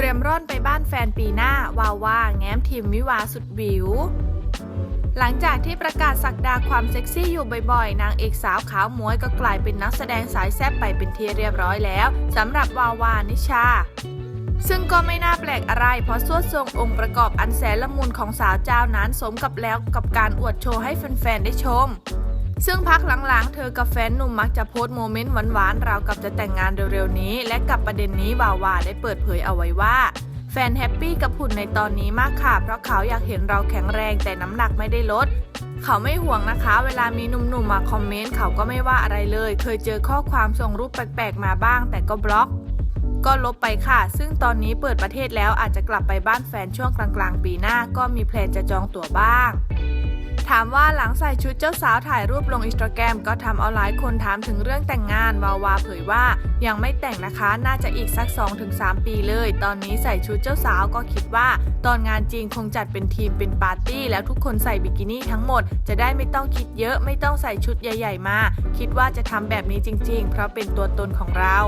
เตรียมร่อนไปบ้านแฟนปีหน้า วาวาแง้มทีมวิวาสุดวิว หลังจากที่ประกาศสักดาความเซ็กซี่อยู่บ่อยๆ นางเอกสาวขาวมวยก็กลายเป็นนักแสดงสายแซ่บไปเป็นที่เรียบร้อยแล้วสำหรับวาวานิชาซึ่งก็ไม่น่าแปลกอะไร เพราะสวดทรงองค์ประกอบอันแสนละมุนของสาวเจ้านั้นสมกับแล้วกับการอวดโชว์ให้แฟนๆ ได้ชม ซึ่งพักหลังๆ เธอกับแฟนหนุ่มมักจะโพสต์โมเมนต์หวานๆราวกับจะแต่งงานเร็วๆนี้ และกับประเด็นนี้วาวาได้เปิดเผยเอาไว้ว่า แฟนแฮปปี้กับหุ่นในตอนนี้มากค่ะ เพราะเขาอยากเห็นเราแข็งแรงแต่น้ำหนักไม่ได้ลด เขาไม่ห่วงนะคะ เวลามีหนุ่มๆมาคอมเมนต์เขาก็ไม่ว่าอะไรเลย เคยเจอข้อความส่งรูปแปลกๆมาบ้าง แต่ก็บล็อก ก็ลบไปค่ะ ซึ่งตอนนี้เปิดประเทศแล้วอาจจะกลับไปบ้านแฟนช่วงกลางๆ ปีหน้าก็มีแพลนจะจองตั๋วบ้าง ถามว่าหลังใส่ชุดเจ้าสาวถ่ายรูปลงอินสตาแกรมก็ทำเอาหลายคนถามถึงเรื่องแต่งงานวาวาเผยว่ายังไม่แต่งนะคะน่าจะอีกสัก 2-3 ปีเลย ตอนนี้ใส่ชุดเจ้าสาวก็คิดว่า ตอนงานจริงคงจัดเป็นทีมเป็นปาร์ตี้ แล้วทุกคนใส่บิกินี่ทั้งหมด จะได้ไม่ต้องคิดเยอะไม่ต้องใส่ชุดใหญ่ ๆ มา คิดว่าจะทำแบบนี้จริง ๆ เพราะเป็นตัวตนของเรา